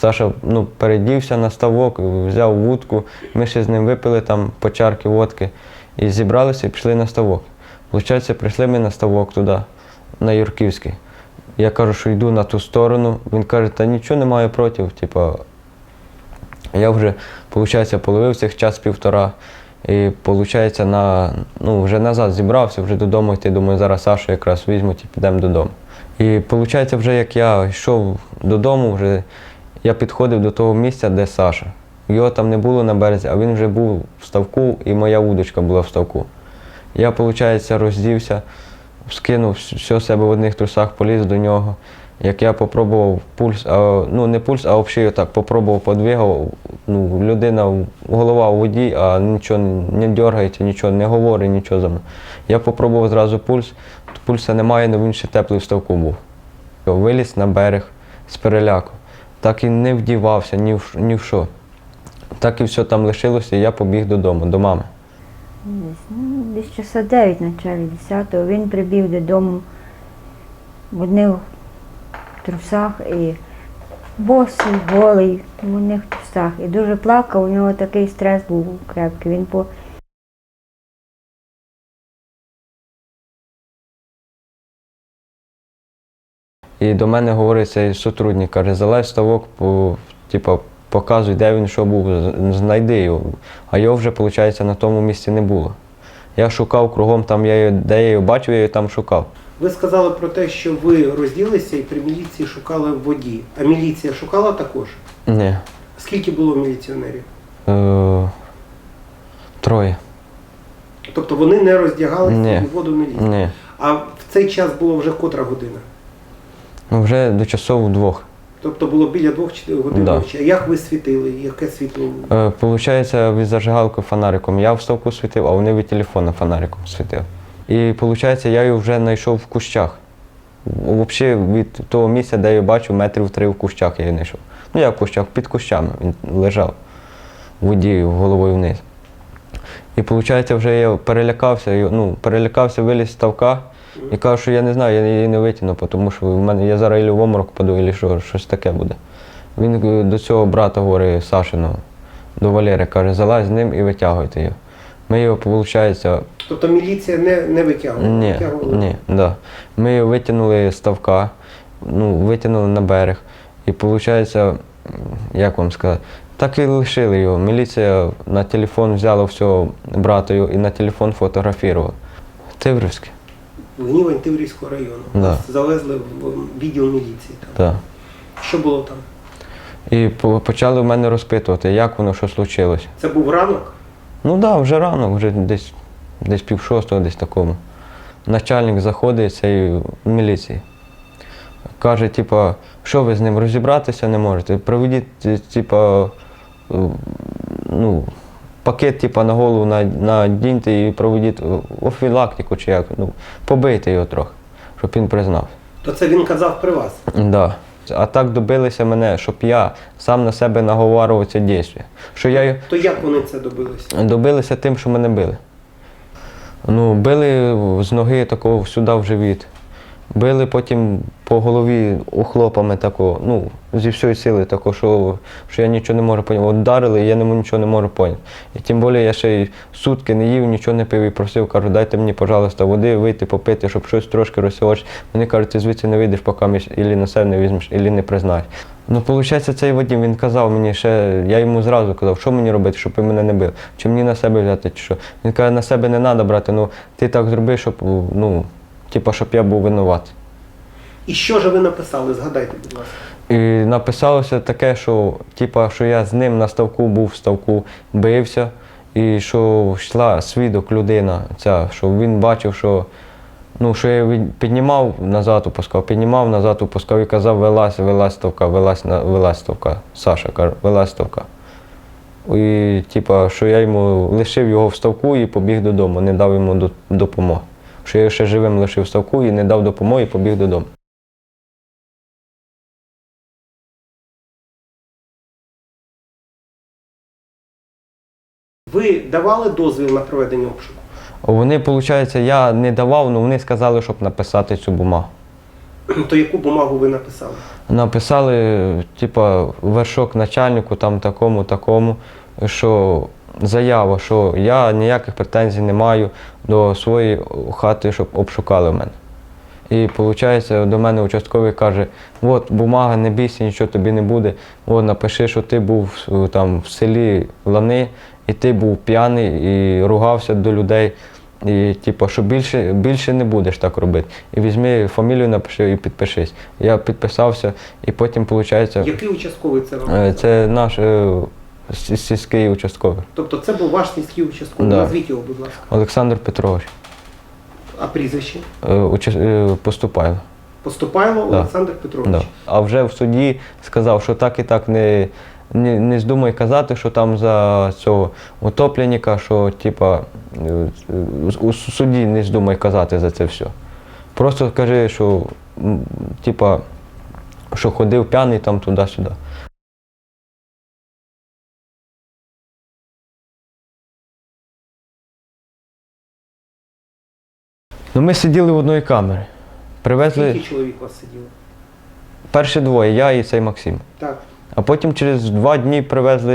Саша ну, передівся на ставок, взяв вудку. Ми ще з ним випили там по чарки водки і зібралися і пішли на ставок. Получається, прийшли ми на ставок туди, на Юрківський. Я кажу, що йду на ту сторону. Він каже, та нічого не маю проти. Типа, я вже, виходить, половив цих час півтора. І виходить, на, ну, вже назад зібрався, вже додому йти. Думаю, зараз Сашу якраз візьмуть і підемо додому. І виходить, вже як я йшов додому, вже я підходив до того місця, де Саша. Його там не було на березі, а він вже був в ставку, і моя вудочка була в ставку. Я, виходить, роздівся, скинув все себе в одних трусах, поліз до нього. Як я попробував пульс, а, ну не пульс, а взагалі так попробував подвигав. Ну, людина, голова у воді, а нічого не дергається, нічого не говорить, нічого за мною. Я попробував зразу пульс, пульса немає, але він ще теплий в ставку був. Виліз на берег з переляку. Так і не вдівався ні в, ні в що. Так і все там лишилося, і я побіг додому, до мами. Десь, часа 9 на началі 10-го. Він прибіг додому в одних трусах і босий, голий, в одних трусах. І дуже плакав, у нього такий стрес був крепкий. Він по І до мене говорить цей сотрудник, каже, залазь ставок, по, типа, показуй, де він що був, знайди його. А його вже, виходить, на тому місці не було. Я шукав кругом, там я його, де я його бачив, я його там шукав. Ви сказали про те, що ви розділися і при міліції шукали в воді. А міліція шукала також? Ні. Скільки було міліціонерів? Е, троє. Тобто вони не роздягалися Ні. і воду не лізли. Ні. А в цей час було вже котра година. Ну вже до часов двох. Тобто було біля двох чи годин Да. ночі. А як ви світили? Яке світло? Е, Получається, від зажигалки фонариком. Я в ставку світив, а вони від телефона фонариком світив. І виходить, я його вже знайшов в кущах. Взагалі від того місця, де я бачив, метрів три в кущах я його знайшов. Ну як в кущах, під кущами він лежав в воді головою вниз. І виходить, вже я перелякався, і, ну, перелякався, виліз з ставка і кажу, що я не знаю, я її не витягну, тому що в мене я зараз ілі в оморок паду, і що, щось таке буде. Він е, до цього брата говорить Сашиного, до Валери, каже, залазь з ним і витягуйте його. Ми його, виходить, Тобто міліція не, не витягувала? ні, витягувала? ні, да. Ми його витягнули з ставка, ну, витягнули на берег. І виходить, як вам сказати, так і лишили його. Міліція на телефон взяла все братою і на телефон фотографувала. Тиврівський, В Гнівань Тиврівського району. Да. Вас завезли в відділ міліції. Так. так. Що було там? І почали в мене розпитувати, як воно, що случилося. Це був ранок? Ну так, да, вже рано, вже десь, десь пів шостого, десь такому. Начальник заходить цей в міліції. Каже, типа, що ви з ним розібратися не можете? Проведіть, типа, е, ну, пакет типа, на голову на- надіньте і проведіть офілактику чи як, ну, побийте його трохи, щоб він признав. То це він казав при вас. Да. А так добилися мене, щоб я сам на себе наговарював це дійство. Що я То як вони це добилися? Добилися тим, що мене били. Ну, били з ноги такого сюди в живіт. Били потім по голові ухлопами такого, ну, зі всієї сили такого, що, що я нічого не можу поняти. І я м- нічого не можу поняти. І тим більше я ще й сутки не їв, нічого не пив і просив, кажу, дайте мені, пожалуйста, води, вийти, попити, щоб щось трошки розсілоч. Вони кажуть, ти звідси не вийдеш, поки між ілі на себе не візьмеш, ілі не признаєш. Ну, виходить, цей Вадим, він казав мені ще, я йому зразу казав, що мені робити, щоб ви мене не били, чи мені на себе взяти, чи що. Він каже, на себе не треба брати, ну ти так зроби, щоб, ну, типа, щоб я був винуватий. І що ж ви написали? Згадайте, будь ласка. І написалося таке, що, типа, що я з ним на ставку був в ставку, бився, і що йшла свідок людина, ця, що він бачив, що, ну, що я піднімав назад опускав, піднімав назад опускав і казав, вилазь, вилазь ставка, вилазь, на- вилазь ставка. Саша каже, вилазь ставка. І типа, що я йому лишив його в ставку і побіг додому, не дав йому до- допомоги. Що я ще живим лишив ставку і не дав допомоги побіг додому. Ви давали дозвіл на проведення обшуку? Вони, виходить, я не давав, але вони сказали, щоб написати цю бумагу. То яку бумагу ви написали? Написали, типа, вершок начальнику, там такому, такому, що заява, що я ніяких претензій не маю до своєї хати, щоб обшукали мене. І виходить, до мене участковий каже: от бумага, не бійся, нічого тобі не буде. От напиши, що ти був е, там в селі Лани, і ти був п'яний і ругався до людей. І типу, що більше, більше не будеш так робити. І візьми фамілію, напиши і підпишись. Я підписався, і потім, виходить, Який участковий це вам? е, це наш е, сільський участковий Тобто це був ваш сільський участковий. Да. Назвіть його, будь ласка. Олександр Петрович. А прізвище? Е, уча- е, Поступайло. Поступайло Да. Олександр Петрович. Да. А вже в суді сказав, що так і так не, не, не здумай казати, що там за цього утопленника, що типа е, у суді не здумай казати за це все. Просто кажи, що м, типа, що ходив п'яний там туди-сюди. Ну, ми сиділи в одної камери. Привезли Скільки чоловік у вас сиділо? перші двоє, я і цей Максим. Так. А потім через два дні привезли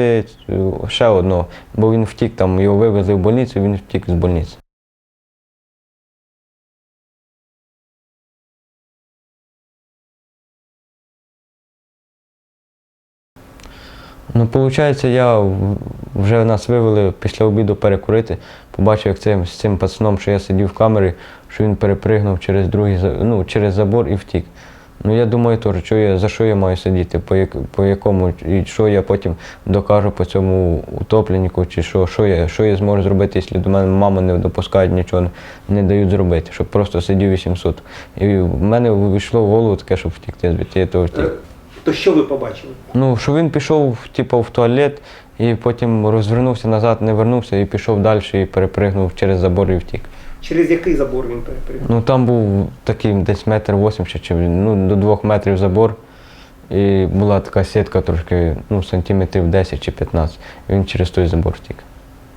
е, ще одного, бо він втік там, його вивезли в больницю, він втік з больниці. Ну, виходить, я вже нас вивели після обіду перекурити. Побачив, як цим, з цим пацаном, що я сидів в камері, що він перепригнув через другий ну, через забор і втік. Ну я думаю теж, що я, за що я маю сидіти, по, як, по якому, і що я потім докажу по цьому утопленнику, чи що, що, я, що я зможу зробити, якщо до мене мама не допускають нічого, не, дають зробити, щоб просто сидів 800. І в мене вийшло в голову таке, щоб втікти звідти, я того втік. То що ви побачили? Ну, що він пішов типу, в туалет і потім розвернувся назад, не вернувся і пішов далі і перепригнув через забор і втік. Через який забор він перепригнув? Ну там був такий десь метр вісімдесят, чи ну, до двох метрів забор. І була така сітка трошки, ну, сантиметрів 10 чи 15. І він через той забор втік.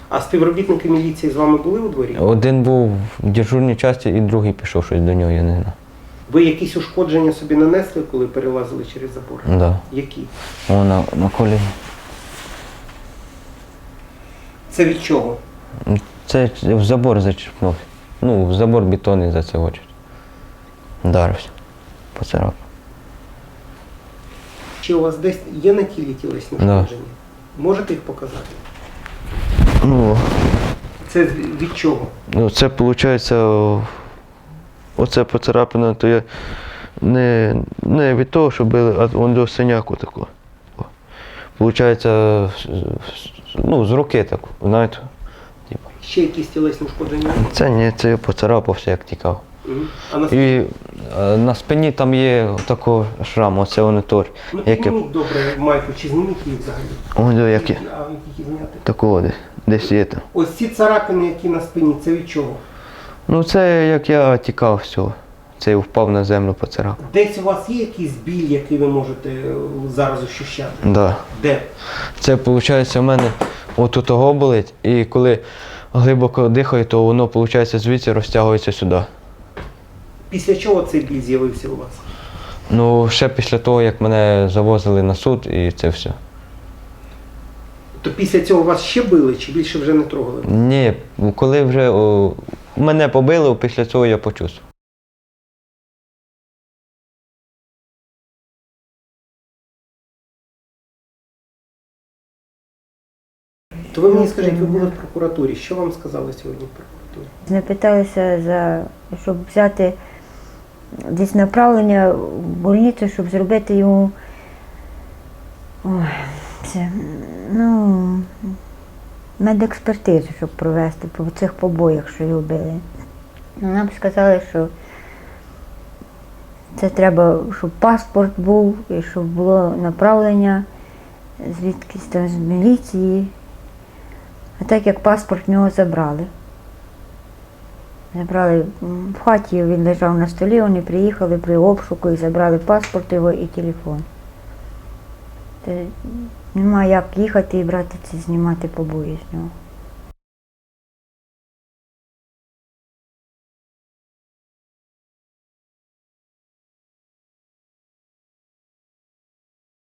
А співробітники міліції з вами були у дворі? Один був в дежурній часті, і другий пішов щось до нього, я не знаю. Ви якісь ушкодження собі нанесли, коли перелазили через забор? Да. Які? О, на, на коліні. Це від чого? Це в забор зачерпнув. Ну, в забор бетонний за це очі. Вдарився. Поцарапав. Чи у вас десь є на тілі тілесні Да. ушкодження? Можете їх показати? Ну, Це від чого? Ну, це виходить, оце поцарапина, то я не, не від того, що били, а вон до синяку таку. Получається, ну, з руки таку, знаєте. Типу. Ще якісь тілесні ушкодження? Це ні, це я поцарапався, як тікав. А на І е, на спині там є такий шрам, оце вони теж. ну, Яке, підніміть добре майку, чи зніміть її взагалі? до які. А її зняти? Такого десь, десь є там. Ось ці царапини, які на спині, це від чого? Ну це як я тікав всього. Це я впав на землю, поцарапав. Десь у вас є якийсь біль, який ви можете е, зараз ощущати? Да. Де? Це виходить у мене отут того болить, і коли глибоко дихаю, то воно виходить звідси розтягується сюди. Після чого цей біль з'явився у вас? Ну, ще після того, як мене завозили на суд, і це все. То після цього вас ще били, чи більше вже не трогали? Ні, коли вже о, мене побили, після цього я почувствував. То ви мені скажіть, ви були в прокуратурі. Що вам сказали сьогодні в прокуратурі? Не питалися, за, щоб взяти десь направлення в больницю, щоб зробити йому ой, це, ну, медекспертизу, щоб провести по цих побоях, що його били. Ну, Нам сказали, що це треба, щоб паспорт був, і щоб було направлення звідкись там з міліції. А так як паспорт в нього забрали. Забрали в хаті, він лежав на столі, вони приїхали при обшуку і забрали паспорт його і телефон. Та нема як їхати і брати це, знімати побої з нього.